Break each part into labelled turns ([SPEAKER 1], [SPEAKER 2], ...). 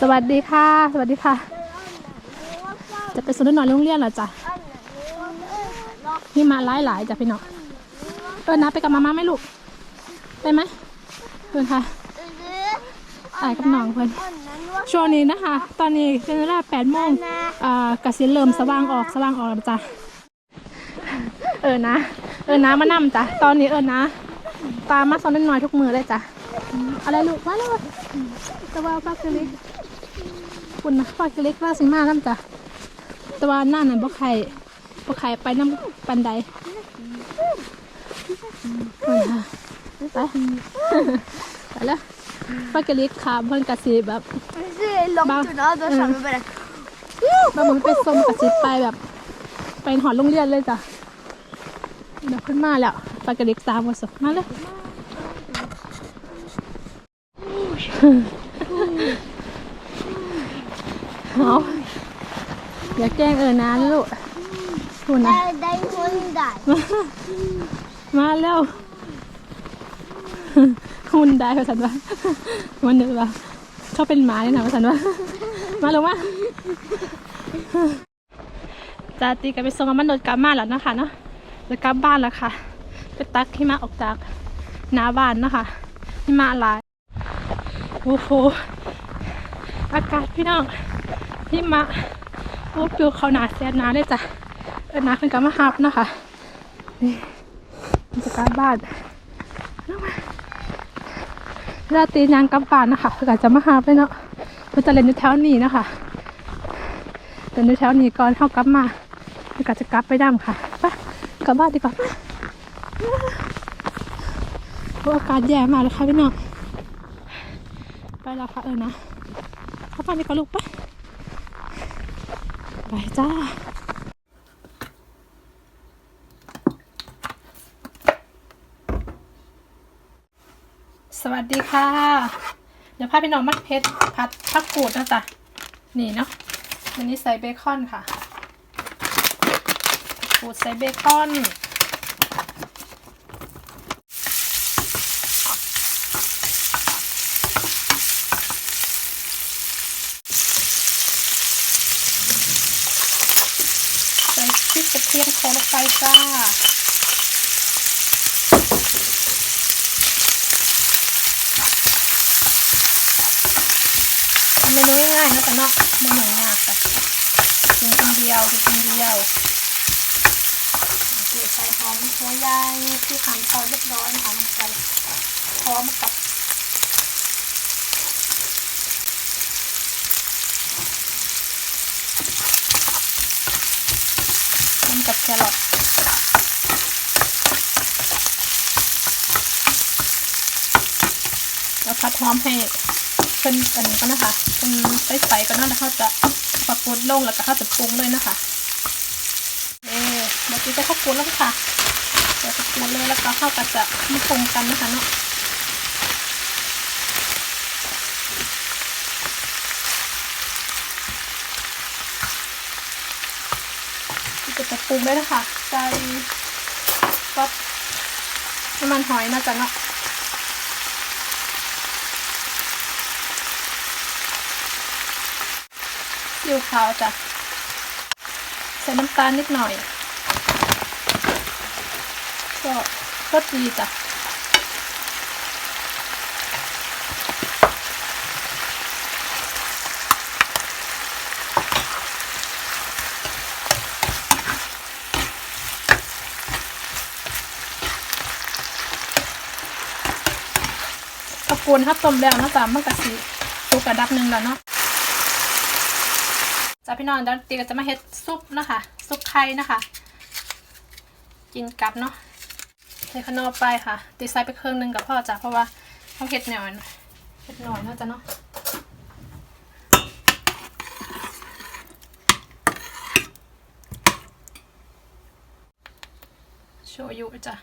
[SPEAKER 1] สวัสดีค่ะ สวัสดีค่ะ จะไปสวนหน่อยโรงเรียนเหรอจ๊ะนี่มาหลายหลายจ้ะพี่น้องเออนะไปกับมาม่าไหมลูกไปไหมเพื่อนค่ะตายกับน้องเพื่อนช่วงนี้นะคะ ตอนนี้เป็นเวลาแปดโมงอ่ากสิเริ่มสว่างออกสว่างออกแล้วจ้ะเออนะ เออนะมานั่จ้ะตอนนี้เออนะตามมาสอนน้อยทุกมือเลยจ้ะอะไรลูกมาเลยตะวันปลากระลิก คุณนะปลากระลิกว่าสิมาน้ำจ้ะแตะวันหน้าน่ะบ่ไข่บ่ไข่ไปน้ำปันไดเออค่ะไปไปแล้วปลากระลิกขาเพิ่นกระสีแบบ
[SPEAKER 2] C'est l'ortona de
[SPEAKER 1] Mm.
[SPEAKER 2] Charles
[SPEAKER 1] บางมันไปส้มกระซิบไปแบบ ไปหอดโรงเรียนเลยจ้ะเดี๋ยวขึ้นมาแล้วปลากระดิกตามมาสมาเลย เอาอย่าแกล้งเออนะลูกคุณนะ
[SPEAKER 2] Dai Hyundai.
[SPEAKER 1] มาแล้วหุ่นได้ภาษาว่ามันนึกว่าเขาเป็นหมาเนี่ยนะภาษาว่ามาลงมาจาตีกันไปส่งมันโดนกลับมาแล้วนะคะเนาะจะกลับบ้านแล้วค่ะ ไปตักหิมะออกจากหน้าบ้านนะคะหิมะหลาย โอ้โห อากาศพี่น้อง หิมะโอ้ปิวเขาหนาแสนหนาเลยจ้ะเออหนาขึ้นกับมาฮับนะคะ นี่มันจะกลับบ้านราตีนางกลับบ้านนะคะเพื่อจะมาหาไปเนาะเพื่อจะเล่นอยู่แถวนี้นะคะเล่นอยู่แถวนี้ก่อนเข้ากลับมาเพื่อจะกลับไปดำค่ะไปกลับบ้านดีกว่าโอ้อากาศแย่มากเลยค่ะพี่น้องไปแล้วค่ะเออนะเข้าบ้านดีกว่าลูกไป ไปจ้าสวัสดีค่ะ เดี๋ยวพาพี่น้องมัดเพชรผัดผักกูดนะจ๊ะ นี่เนาะวันนี้ใส่เบคอนค่ะกูดใส่เบคอน ใส่พริกก ระเทียมโคลงไปจ้าเมนูง่ายๆนะจ๊ะเนาะเมนูง่ายค่ะกินคนเดียวกินคนเดียวใส่หอมหัวใหญ่ที่หั่นซอยเรียบร้อยนะคะลงไปพร้อมกับน้ำกับ แครอทแล้วพัดหอมให้เป็นอันนี้ก็นะคะเป็นใสๆก็น่าจะเขาจะปักกดลงแล้วก็เขาจะปรุงเลยนะคะเอ๊ะเดี๋ยวจะเข้าปรุงแล้วค่ะเดี๋ยวจะปรุงเลยแล้วก็เข้ากันจะมาปรุงกันนะคะเนาะ ก็จะปรุงได้นะคะใส่ก็น้ำมันหอยนะจ๊ะเนาะซีอิ๊วขาวจ้ะใส่น้ำตาลนิดหน่อย ก็รสดีจ้ะ กูลถ้าต้มแล้วนะจ๊ะมันกะสีสุกระดับหนึ่งแล้วเนาะจ้าพี่น้องเดี๋ยวตีก็จะมาเฮ็ดซุปนะคะซุปไข่นะคะ กินกับเนาะใส่ขนมไปค่ะ ตีใส่ไปเครื่องหนึงกับพ่อจ้ะเพราะว่าเขาเฮ็ดหน่อยเฮ็ดหน่อยเนาะจ้ะเนาะโชยุจ้ะ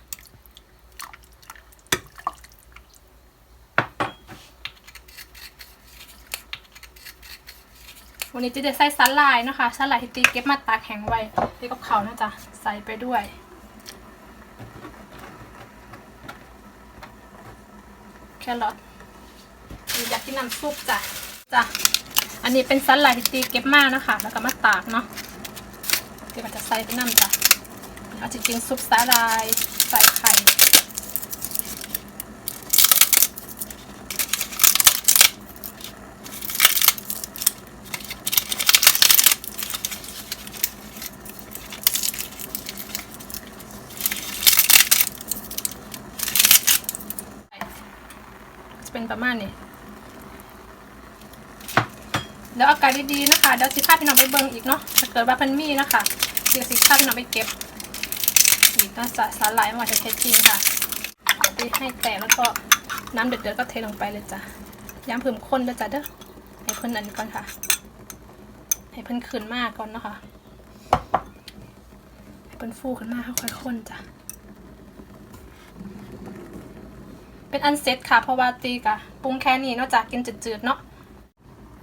[SPEAKER 1] วันนี้จะได้ใส่สาหร่ายนะคะสาหร่ายที่ตีเก็บมาตากแข็งไว้ตีกับเขานะจ๊ะใส่ไปด้วยแครอทอยากกินน้ำซุปจ้ะจ้ะอันนี้เป็นซันไลท์ที่ตีเก็บมานะคะ แล้วก็มาตากเนาะเดี๋ยวมันจะใส่ไปน้ำจ้ะเอาจริงๆซุปสาลายใส่ไข่ จะเประมาณนี้แล้วอากาศดีๆนะคะเดี๋ยวสิพาพี่น้องไปเบิ่งอีกเนาะถ้าเกิดว่าเพันมีนะคะเดี๋ยวสิพาพี่น้องไปเก็บอีกเนาะสาสาหร่ายมาจะเทจริงค่ะตีให้แตกแล้วก็น้ำเดือดๆก็เทลงไปเลยจ้ะย้ำเพิ่มข้นด้วยจ้ะเด้อให้เพิ่นอันนี้ก่อนค่ะ ให้เพิ่นขึ้นมากก่อนเนาะคะให้เพิ่นฟูขึ้นมากค่อยๆข้นจ้ะ เป็นอันเซ็ตค่ะ เพราะว่าตีกะปรุงแค่นี้เนอกจากกินจืดๆเนาะ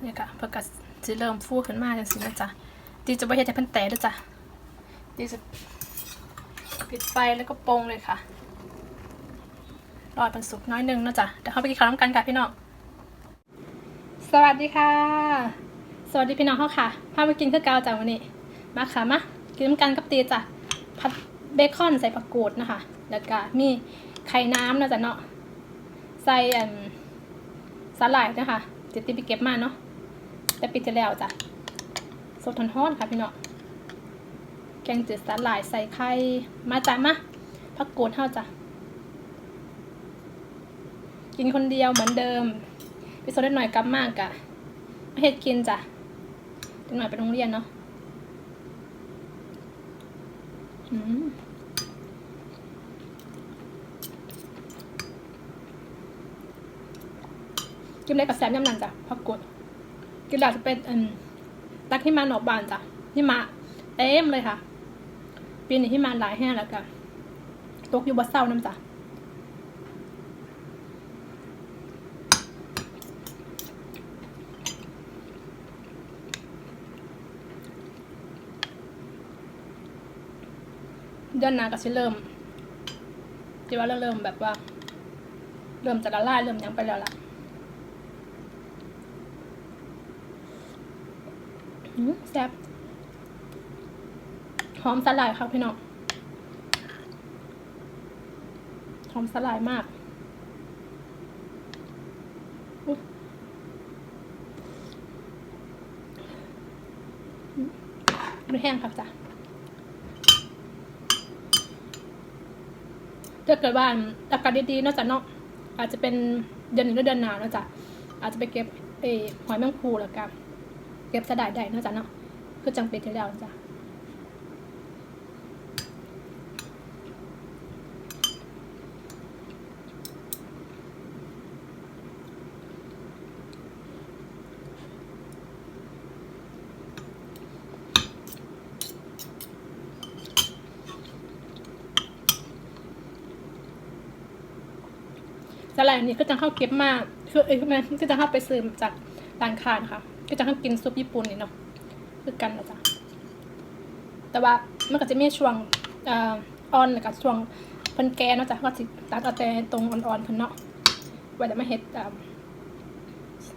[SPEAKER 1] เนี่ยค่ะเพื่อกะจะเริ่มฟูขึ้นมาจังสินะจ๊ะตีจะไม่เห็นแต่เพิ่นแตะด้วยจ้ะตีจะปิดไฟแล้วก็ปรุงเลยค่ะรอเป็นสุกน้อยนึงเนาะจ๊ะเดี๋ยวเข้าไปกินข้าวน้ำกันค่ะพี่น้องสวัสดีค่ะ สวัสดีพี่น้องเขาค่ะพามากินข้าวเกาจ้ะวันนี้ มาค่ะมากินน้ำกันกับตีจ้ะผัดเบคอนใส่ผักกูดนะคะ แล้วก็มีไข่น้ำนะจ๊ะเนาะ ใส่อันสาหร่ายนะคะเดี๋ยวตีไปเก็บมาเนาะแต่ปิดจะแล้วจ้ะสดทอนๆค่ะพี่เนาะแกงจืดสาหร่ายใส่ไข่มาจ้ะมาพักโกดเท่าจ้ะกินคนเดียวเหมือนเดิมไปสดได้หน่อยกลับมากอะม่เห็ดกินจ้ะเดี๋ยวหน่อยไปโรงเรียนเนาะอืม กินเล็กกับแซมยำนันจ้ะพักกดกินหลักจะเป็นอันตักที่มาหนอกบานจ้ะที่มาเต็มเลยค่ะปีนี้ที่มาหลายแห้งแล้วกันตกอยู่บนเศร้าน้ำจ้ะเดือนหน้าก็สิเริ่มที่ว่าเริ่มแบบว่า เริ่มจะละลายเริ่มยังไปแล้วล่ะ อืม แซ่บหอมสลายค่ะพี่น้องหอมสลายมากอุ๊ยอืมไม่แห้งครับจ้ะถ้าเกิดว่าอากาศดีๆนอกจากเนาะอาจจะเป็นเดือนหนึ่งหรือเดือนหนาวนะจ๊ะอาจจะไปเก็บเออหอยแมงภูแล้วกัน เก็บสะดายได้นอะจ๊ะเนาะคือจังเป็นที่แล้วจ้ะสลายอันนี้ก็จะเข้าเก็บมาคือเอ้ยมันก็จะเข้าไปซื้อจากร้านค้านะคะ ก็จะเข้กินซุปญี่ปุ่นนี่เนาะคือกันนะจ๊ะแต่ว่ามันก็จะมีช่วงอ่ออ่อนแล้วก็ช่วงเพิ่นแก่เนาะจ๊ะก็สิตัดเอาแต่ตรงอ่อนๆเพิ่นเนาะไว้แต่มาเฮ็ดอ่า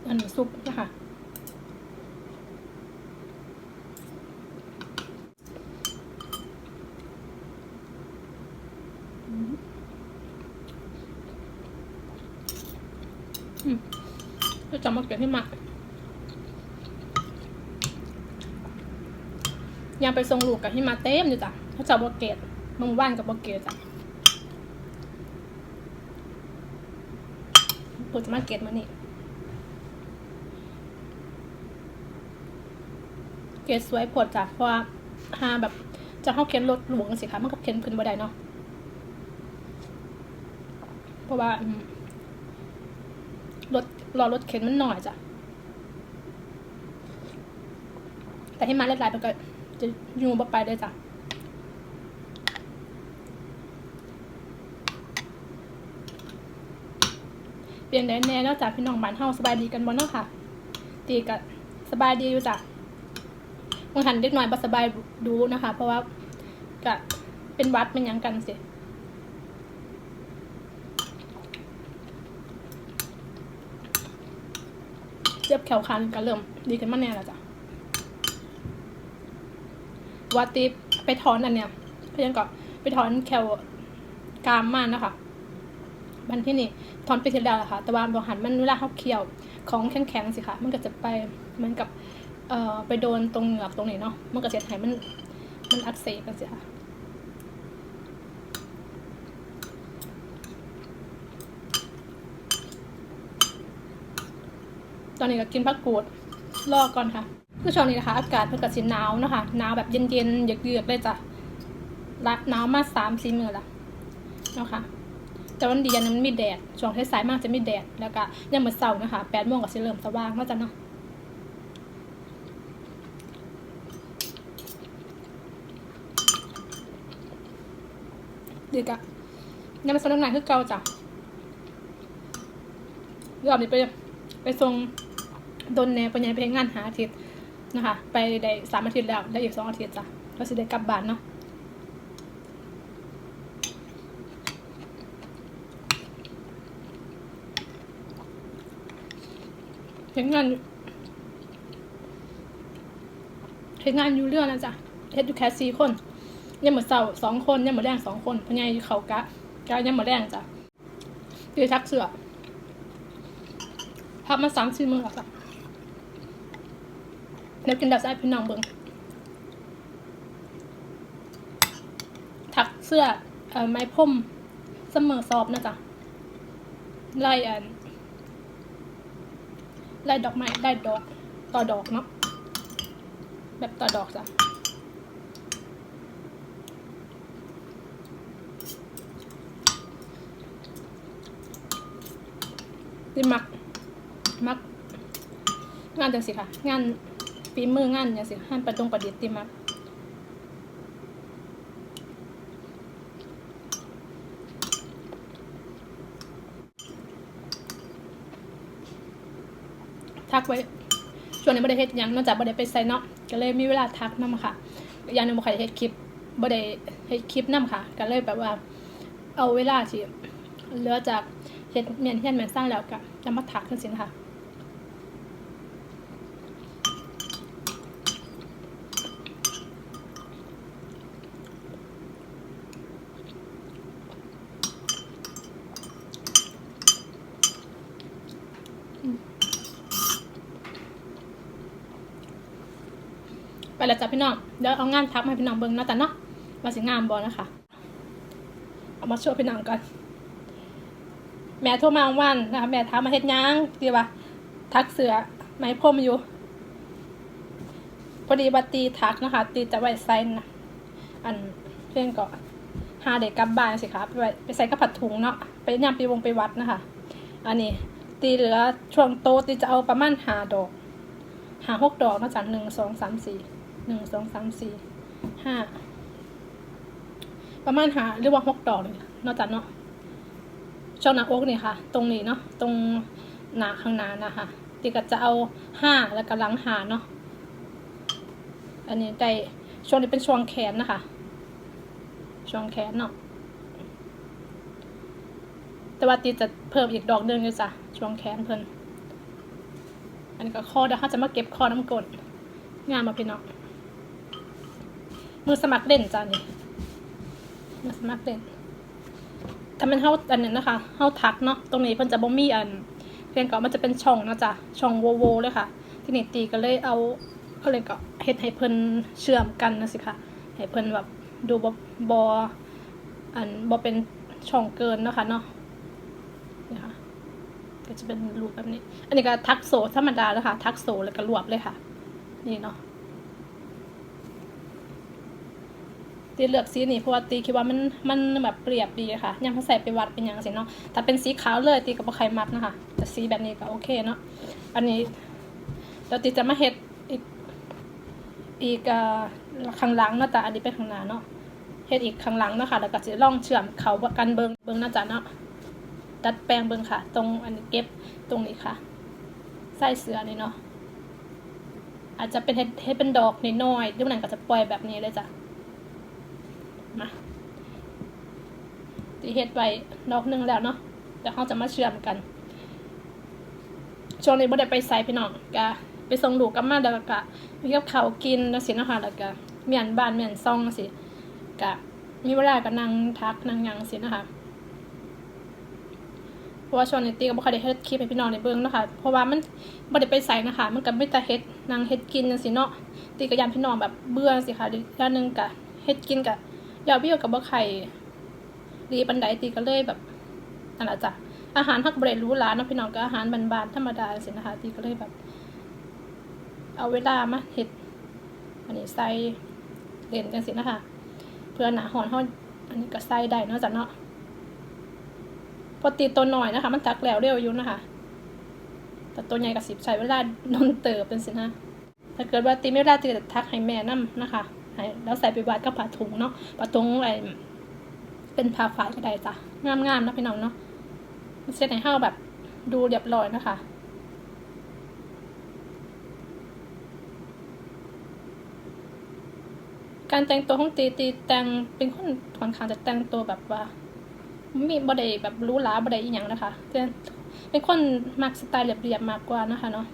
[SPEAKER 1] อันซุปนะคะอืมจะมาเก็บที่มัก ยังไปทรงลูกกับที่มาเต็มอยู่จ้ะเขาจะบเกตมึงว่านกับบเกตจ้ะปูจะมาเกตมานี่เกตสวยผดจ้ะเพราะว่าหาแบบจะเข้าเค้นรถหลวงสิคะมันก็เค้นพื้นบ่ได้เนาะเพราะว่ารถรอรถเข็นมันหน่อยจ้ะแต่ให้มาเล็ดลายมันก็ จะยูบไปได้จ้ะเปลี่ยนแดนแน่นอกจากพี่น้องบ้านเฮาสบายดีกันบ่เนาะค่ะ ตีกับสบายดีอยู่จ้ะบางหันเด็กหน่อยบ่สบายดูนะคะ เพราะว่าก็เป็นวัดเป็นยังกันสิเจ็บแขวคันก็เริ่มดีขึ้นมาแน่แล้วจ้ะ ว่าติไปถอนอันเนี้ยเพื่อนก็ไปถอนแขวกรามมากนะคะบันที่นี่ถอนไปทีแล้วแหละค่ะ แต่ว่าบอหันมันเวลาเขาเคี่ยวของแข็งๆสิค่ะมันก็จะไปมือนกับเอ่อไปโดนตรงเหงือกตรงนี้เนาะมันก็เสียหายมันมันอักเสบกันสิค่ะตอนนี้ก็กินผักกูดรอก่อนค่ะ คือช่วงนี้นะคะอากาศมันก็สิหนาวนะคะหนาวแบบเย็นๆเยือกๆเลยจ้ะละหนาวมาสามสี่มือละเนาะค่ะแต่วันดีอันนั้นมีแดดช่วงสายมากจะมีแดดแล้วก็ยังมือเสาร์นะคะแปดโมงก็สิเริ่มสว่างแล้วจ้ะเนาะด็กะยังไม่สนทนาคือเก่าจ้ะรอบนี้ไปไปส่งดนแหนปัญญาไปงานหาอาทิตย์ นะคะ ไปได้สามอาทิตย์แล้วได้อีกสองอาทิตย์จ้ะก็สิได้กลับบ้านเนาะเฮ็ดงานเฮ็ดงานอยู่เรื่องนะจ๊ะเฮ็ดอยู่แค่สี่คนยังหมือเสาสองคนยังหมือแรงสองคนพญายเขากะกะยังหมือแรงจ้ะคือทักเสือพักมาสามสี่มือแล้วจ้ะ เดี๋ยวกินดาวไส้พี่น้องเบิงทักเสื้อเอ่อไม้พรมเสมอซอบนะจ๊ะไล่อันไล่ดอกไม้ได้ดอก ต่อดอกเนาะแบบต่อดอกจ้ะนี่มัก มัก งานจังสิค่ะ งาน ฝีมืองานจังสิงานประดงประดิษฐ์ติมักทักไว้ช่วงนี้บ่ได้เฮ็ดหยังนอกจากบ่ได้ไปใส่เนาะก็เลยมีเวลาทักนำค่ะอย่างนึงบ่ค่อยเฮ็ดคลิปบ่ได้เฮ็ดคลิปนํค่ะ ก็เลยแบบว่า เอาเวลาที่เหลือจากเฮ็ดเมียนเฮียนเมียนสร้างแล้วก็จะมาถักจังซี่นะคะอืมไปแล้วจ้ะพี่น้อง เดี๋ยวเอางานทักมาให้พี่น้องเบิ่งเนาะจ้ะเนาะว่าสิงามบ่นะคะ เอามาโชว์พี่น้องกัน แม่โทรมาวันนะคะแม่ถามาเฮ็ดหยังดีว่า ทักเสือไหมพรมอยู่ พอดีบัตีทักนะคะ ตีจะไว้ใส่นะอันเพื่อนก็หาเด็กกลับบ้านสิคะไปไปใส่กระผัดถุงเนาะไปย่ำไปวงไปวัดนะคะ อันนี้ ตีเหลือช่วงโตตีจะเอาประมาณหาดอกหาหกดอกนาะจ๊ะหนึ่งสองสามสี่ หนึ่งสองสามสี่ห้าประมาณหาหรือว่าหกดอกเลยนาะจ๊ะเนาะช่องหน้าอกเนี่ยค่ะ ตรงนี้เนาะตรงหน้าข้างหน้านะคะติก็จะเอาห้าแล้วก็หลังหาเนาะอันนี้ได้ช่วงนี้เป็นช่วงแขนนะคะ ช่วงแขนเนาะแต่ว่าตีจะเพิ่มอีกดอกหนึงอยู่จ้ะช่วงแขนเพิ่นอันนี้ก็ข้อเดี๋ยวเขาจะมาเก็บข้อน้ำกรดงานมาพี่น้อง มือสมัครเล่นจ้ะนี่มือสมัครเล่นถ้ามันเฮาอันนั้นนะคะเฮาทักเนาะตรงนี้เพิ่นจะบ่มีอันเรียนก็มันจะเป็นช่องเนาะจ้ะช่องโวโวเลยค่ะ ที่นี่ตีก็เลยเอาก็เลยก็เฮ็ดให้เพิ่นเชื่อมกันนะสิค่ะให้เพิ่นแบบดูบ่บอันบ่เป็นช่องเกินนะคะเนาะนี่ค่ะก็จะเป็นรูปแบบนี้ อันนี้ก็ทักโซธรรมดาแล้วค่ะ ทักโซแล้วก็รวบเลยค่ะ นี่เนาะ ตีเลือกสีนี่เพราะว่าตีคิดว่ามันมันแบบเปรียบดีค่ะยังเขาใส่ไปวัดเป็นอย่างสิเนาะถ้าเป็นสีขาวเลยตีกับใครมักนะคะแต่สีแบบนี้ก็โอเคเนาะอันนี้เดี๋ยวตีจะมาเฮ็ดอีกอีกอ่อข้างหลังเนาะแต่อันนี้เป็นข้างหน้าเนาะเฮ็ดอีกข้างหลังเนาะค่ะแล้วก็จะลองเชื่อมเขากันเบิงเบิงน่าจะเนาะดัดแปลงเบิงค่ะ ตรงอันนี้เก็บตรงนี้ค่ะใส่เสือนี่เนาะอาจจะเป็นเฮ็ดเฮ็ดเป็นดอกนิดน้อยๆหรือมันก็จะปล่อยแบบนี้เลยจ้ะ มาตีเฮ็ดไว้ดอกหนึ่งแล้วเนาะเดี๋ยวเขาจะมาเชื่อมกันช่วงนี้บ่ได้ไปไสพี่น้องก็ไปส่งลูกกับมาแล้วก็มีกับข้ากินจังซี่นะคะแล้วก็เมียนบ้านเมียนซ่องจังซี่ก็มีเวลาก็นั่งทักนั่งยังจังซี่นะคะเพราะว่าช่วงนี้ตีก็บ่ค่อยได้เฮ็ดคลิปให้พี่น้องได้เบิ่งนะคะเพราะว่ามันบ่ได้ไปไสนะคะมันก็มีแต่เฮ็ดนั่งเฮ็ดกินจังซี่เนาะตีก็ยานพี่น้องแบบเบื่อจังซี่ค่ะอีกอย่างหนึงก็เฮ็ดกินก็ ยอดวิวก็บ่ค่อยดีปานใดตีก็เลยแบบนั่นละจ้ะอาหารฮักเบ่ได้รูหราเนะพี่น้องก็อาหารบานๆธรรมดาจังซี่นะคะตีก็เลยแบบ เอาเวลามาเฮ็ดอันนี้ใส่เล่นจังซี่นะคะ เพื่อหนาหอนเฮาอันนี้ก็ใส่ได้เนาะจ้ะเนาะพอตีตัวหน่อยนะคะ มันตักแล้วเร็วอยู่นะคะแต่ตัวใหญ่กับสิบใช้เวลานนเติบเป็นสินะถ้าเกิดว่าตีไม่ได้ตีจะทักให้แม่นั่นะคะ แล้วใส่ไปวัดกับผ้าถุงเนาะผ้าถุงอะไรเป็นผ้าฝ้ายก็ได้จ้ะงามๆนะพี่น้องเนาะมันเซ็ตให้าแบบดูเรียบร้อยนะคะการแต่งตัวของตีตีแต่งเป็นคนค่อนข้างจะแต่งตัวแบบว่ามีบ่ได้แบบรู้หลาบ่ได้อีหยังนะคะเป็นคนมักสไตล์เรียบๆมากกว่านะคะเนาะ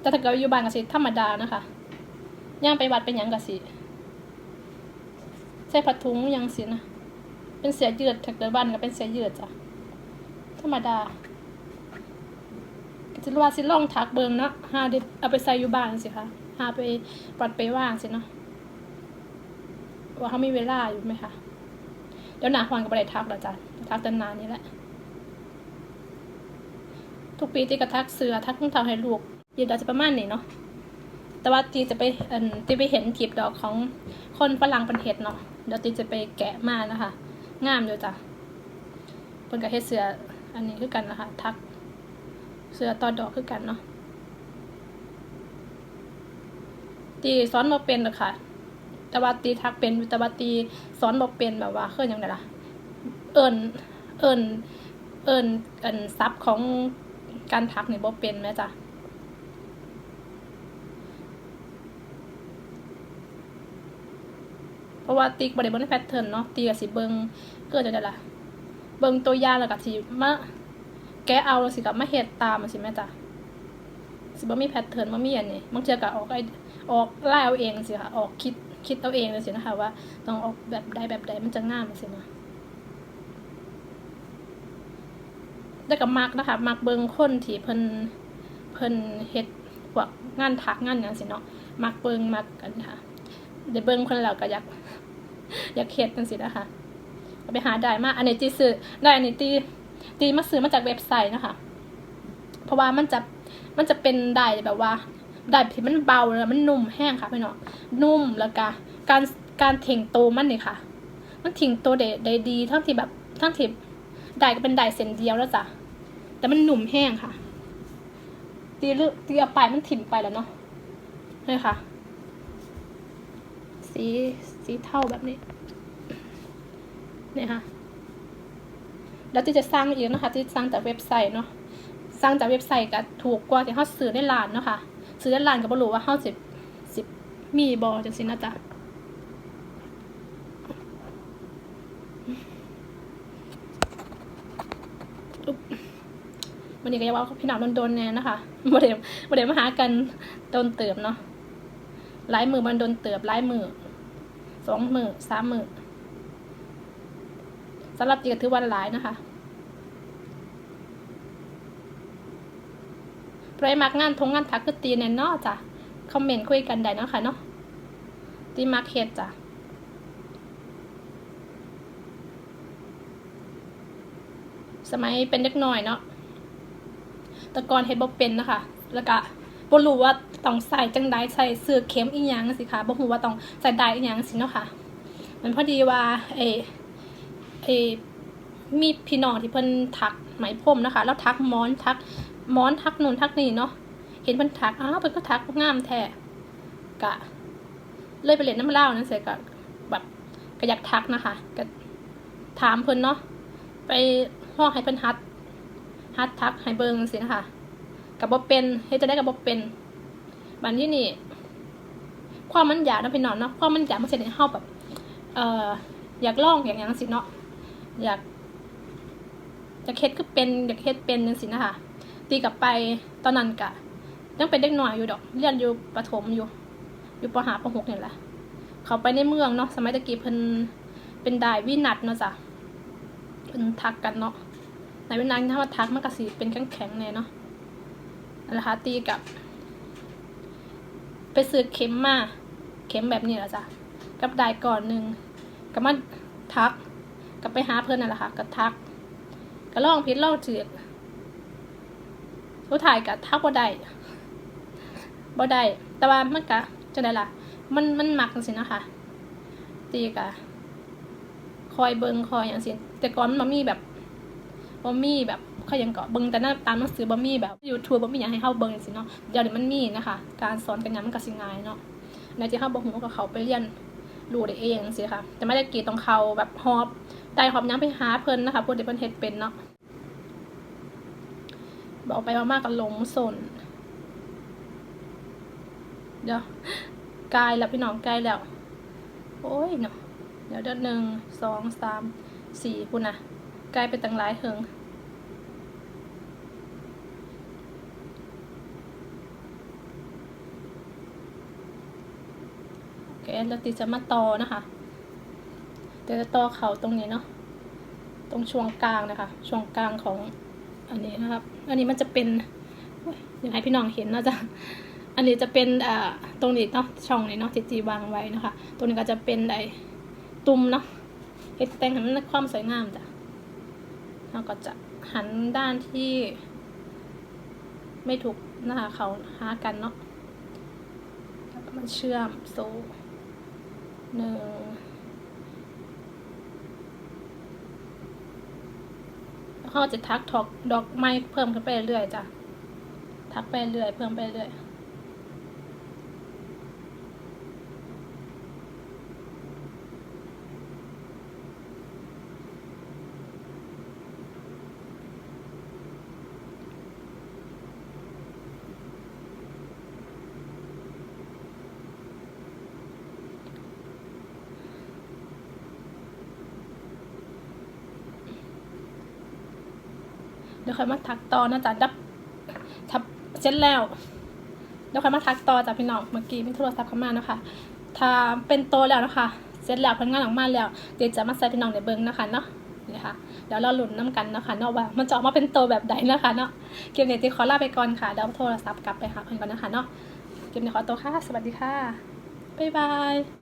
[SPEAKER 1] แต่ถ้าเกิดอยู่บ้านก็สิธรรมดานะคะ ย่างไปวัดเป็นหยังก็สิใส่ผ้าถุงยังสินะเป็นเสียยืดถ้าเกิดบ้านก็เป็นเสียยืดจ้ะธรรมดาก็จะว่าสิล่องทักเบิงเนาะหาได้เอาไปใส่อยู่บ้านสิคะหาไปปัดไปว่างสิเนาะว่าเขามีเวลาอยู่ไหมคะเดี๋ยวหนาฮอนก็บ่ได้ทักแล้วจ้ะทักแต่นานนี้แหละทุกปีตีก็ทักเสือทักรองเทาให้ลูกเยืนดอกจะประมาณนี้เนาะ แต่ว่าตีจะไปอันตีไปเห็นกีบดอกของคนฝรั่งเป็นเห็ดเนาะเดี๋ยวตีจะไปแกะมานะคะ งามอยู่จ้ะเพิ่นกับเฮ็ดเสืออันนี้คือกันนะคะ ทัก เสือตอดอกคือกันเนาะตีซ้อนมาเป็นหรอกค่ะแต่ว่าตีทักเป็นแต่ว่าตีสอนบ่เป็นแบบว่าเคยอหยังไงล่ะ เอิญเอิญเอิญเอิญซับของการทักนี่บ่เป็นแม่จ้ะ เพราะว่าตีบ่ได้เบิ่งในแพทเทิร์นเนาะตีก็สิเบิงเกิดจังได๋ล่ะเบิงตัวอย่างแล้วก็สิมาแกเอาแล้วสิกับมาเฮ็ดตามจังซี่แม่จ้ะสิบ่มีแพทเทิร์นบ่มีอันนี้บางเทื่อก็ออกไอออกไลายเอาเองสิค่ะออกคิดคิดเอาเองเลยสินะคะว่าต้องออกแบบใดแบบใดมันจะงามสินะได้กับมักนะคะมักเบิงคนที่เพิ่นเพิ่นเฮ็ดพวกงานถักงานหยังสิเนาะมักเบิงมักกันค่ะ ได้เบิงเพิ่นแล้วก็อยากอยากเฮ็ดจังซี่นะคะก็ไปหาได้มาอันนี้ตีซื้อได้อันนี้ตีตีมาซื้อมาจากเว็บไซต์นะคะเพราะว่ามันจะมันจะเป็นได้แบบว่าได้ที่มันเบาแล้วมันนุ่มแห้งค่ะพี่น้องนุ่มแล้วก็การการเถ่งโตมันนี่ค่ะ มันถิ่งโตวได้ได้ดีทั้งที่แบบทั้งที่ได้ก็เป็นได้เส้นเดียวแล้วจ้ะแต่มันหนุ่มแห้งค่ะ ตีเลือกตีเอาไปมันถิ่มไปแล้วเนาะนี่ค่ะ สีสีเทาแบบนี้นี่ค่ะแล้วที่จะสร้างอีกนะคะที่สร้างจากเว็บไซต์เนาะสร้างจากเว็บไซต์ก็ถูกกว่าที่เขาซื้อในร้านเนาะค่ะซื้อด้านล่างก็บ่รู้ว่าเฮาสิบสิบมีบ่จังซี่นะจ๊ะวันนี้ก็ยากว่าพี่หน้องโดนๆแน่นะคะบ่ได้บ่ได้มาหากันโดนเติบเนาะลายมือมันโดนเติบลายมือ สองหมือสามหมือสำหรับจีก็ถือว่าหลายนะคะใครมักงานทงงานทักคือตีแน่นอจ้ะคอมเมนต์คุยกันได้นะค่ะเนาะตีมักเฮ็ดจ้ะสมัยเป็นเด็กน้อยเนาะแต่ก่อนเฮ็ดบ่เป็นนะคะ แล้วก็บ่รู้ว่า ต้องใส่จังไดใส่เสื้อเข็มอีหยังสิคะบ่ฮู้ว่าต้องใส่ได้อีหยังสิเนาะค่ะ มันพอดีว่าเอเอมีพี่น้องที่เพิ่นถักไหมพรมนะคะ แล้วทักม้อนทักหมอนทักนู่นทักนี่เนาะเห็นเพิ่นทักอ้าวเพิ่นก็ทักงามแท้กะ เลยไปเล่นน้ำเล่านั่นเสร็จก็แบบก็อยากทักนะคะก็ถามเพิ่นเนาะไปห้องให้เพิ่นฮัดฮัดทักให้เบิงสินะคะกับบ่เป็นเฮ็ดจะได้กับบ่เป็น บัดนี้นี่ ความมันอยากนะพี่น้องเนาะความมันอยากมันสิให้เฮาแบบ เอ่อ อยากลองอย่างหยังสิเนาะอยากจะเฮ็ดคือเป็นอยากเฮ็ดเป็นจังซี่นะคะตีกลับไปตอนนั้นกะยังเป็นเด็กหน่อยอยู่ดอกเรียนอยู่ประถมอยู่ อยู่ปหาปหกเนี่ยแหละเขาไปในเมืองเนาะสมัยตะกี้เพิ่นเป็นได้วินัดเนาะจ้ะเพิ่นทักกันเนาะในวินัดถ้าว่าทักมันก็สิเป็นแข็งแข็งๆแน่เนาะนั่นแหละค่ะตีกับ ไปซื้อเข็มมา เข็มแบบนี้แหละจ้ะกับได้ก่อนหนึ่งก็มาทักก็ไปหาเพื่อนนั่นแหละค่ะก็ทักก็ลองพิษลองจืดสุดท้ายก็ทักบ่ได้บ่ได้แต่ว่ามันก็จังไดล่ะ มันมันหมักจังซี่นะคะตีกะคอยเบิงคอยอย่างสิแต่ก่อนมันบ่มีแบบบ่มีแบบ เขายังเกาะเบิงแต่หน้าตามหนังสือบ่มีแบบ YouTube บ่มีหยังให้เฮาเบิงจังซี่เนาะเดี๋ยวนี้มันมีนะคะ การสอนกันหยังมันก็สิง่ายเนาะในที่เฮาบ่ฮู้ก็เขาไปเรียนรู้ได้เองสิค่ะแต่ไม่ได้กีต้องเขาแบบฮอบได้ฮอบยังไปหาเพิ่นนะคะผู้ที่เพิ่นเฮ็ดเป็นเนาะบอกไปมากๆก็หลงสนเดี๋ยวกายแล้วพี่น้องกายแล้ว โอ้ยเนาะเดี๋ยวเดือนหนึ่งสองสามสี่คุณนะกายเป็นตั้งหลายเหิง เคแล้วติจะมาต่อนะคะเดี๋ยวจะต่อเขาตรงนี้เนาะตรงช่วงกลางนะคะ ช่วงกลางของอันนี้นะครับ อันนี้มันจะเป็นอยอยากให้พี่น้องเห็นเนาะจ๊ะอันนี้จะเป็นอ่าตรงนี้เนาะช่องนี้เนาะที่จีวางไว้นะคะ ตรงนี้ก็จะเป็นไอตุ่มเนาะเฮ็ดแต่งให้มันมีความสวยงามจ้ะเราก็จะหันด้านที่ ไม่ถูกนะคะเขาหากันเนาะแล้วก็มันเชื่อมโซ่ หนึ่งแล้วเขาจะทักทอกดอกไม้เพิ่มขึ้นไปเรื่อยๆจ้ะทักไปเรื่อยเพิ่มไปเรื่อย เดี๋ยวค่อยมาทักต่อนะจ๊ะดับทับเสร็จแล้วเดี๋ยวค่อยมาทักต่อจากพี่น้องเมื่อกี้มีโทรศัพท์เข้ามานะคะถ้าเป็นโตแล้วนะคะเสร็จแล้วผลงานออกมาแล้วเดี๋ยวจะมาใส่พี่น้องในเบิ้งนะคะเนาะนี่ค่ะเดี๋ยวเราหลุนน้ำกันนะคะเนาะว่ามันจะออกมาเป็นโตแบบใดนะคะเนาะเกมนี้จะขอลาไปก่อนค่ะเดี๋ยวโทรศัพท์กลับไปหาเพื่อนก่อนนะคะเนาะเกมนี้ขอตัวค่ะ สวัสดีค่ะบ๊ายบาย